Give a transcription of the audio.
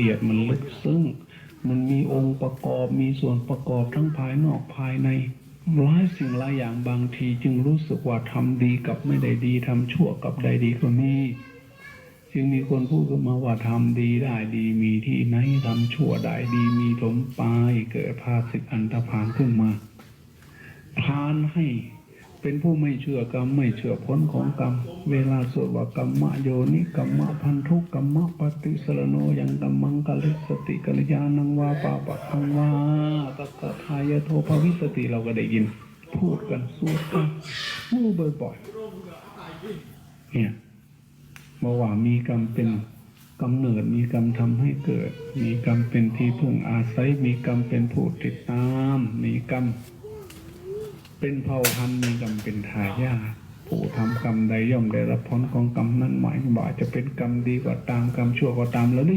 เอียดมันลึกซึ้งมันมีองค์ประกอบมีส่วนประกอบทั้งภายนอกภายในหลายสิ่งหลายอย่างบางทีจึงรู้สึกว่าทำดีกับไม่ได้ดีทำชั่วกับได้ดีก็มีจึงมีคนพูดขึ้นมาว่าทำดีได้ดีมีที่ไหนทำชั่วได้ดีมีถมปลายเกิดภาสิกอันตรพานขึ้นมาพานให้ เป็นผู้ไม่เชื่อกรรมไม่เชื่อผลของกรรม เวลาสวดว่ากรรมะโยนิกรรมะพันธุกรรมะปฏิสรโนยังกรรมังกลิสติกัลยานังวาปาปะทังวาตัสทายโทภวิสติเราก็ได้ยิน พูดกันสวดกันพูดบ่อยๆเนี่ยบอกว่ามีกรรมเป็นกำเนิดมีกรรมทำให้เกิด มีกรรมเป็นที่พึ่งอาศัย มีกรรมเป็นผู้ติดตาม มีกรรม เป็นเผ่าพันธุ์มีกรรมเป็นทายาทผู้ทำกรรมใดย่อมได้รับผลของกรรมนั้นหมายว่าจะเป็นกรรมดีก็ตามกรรมชั่วก็ตามแล้วได้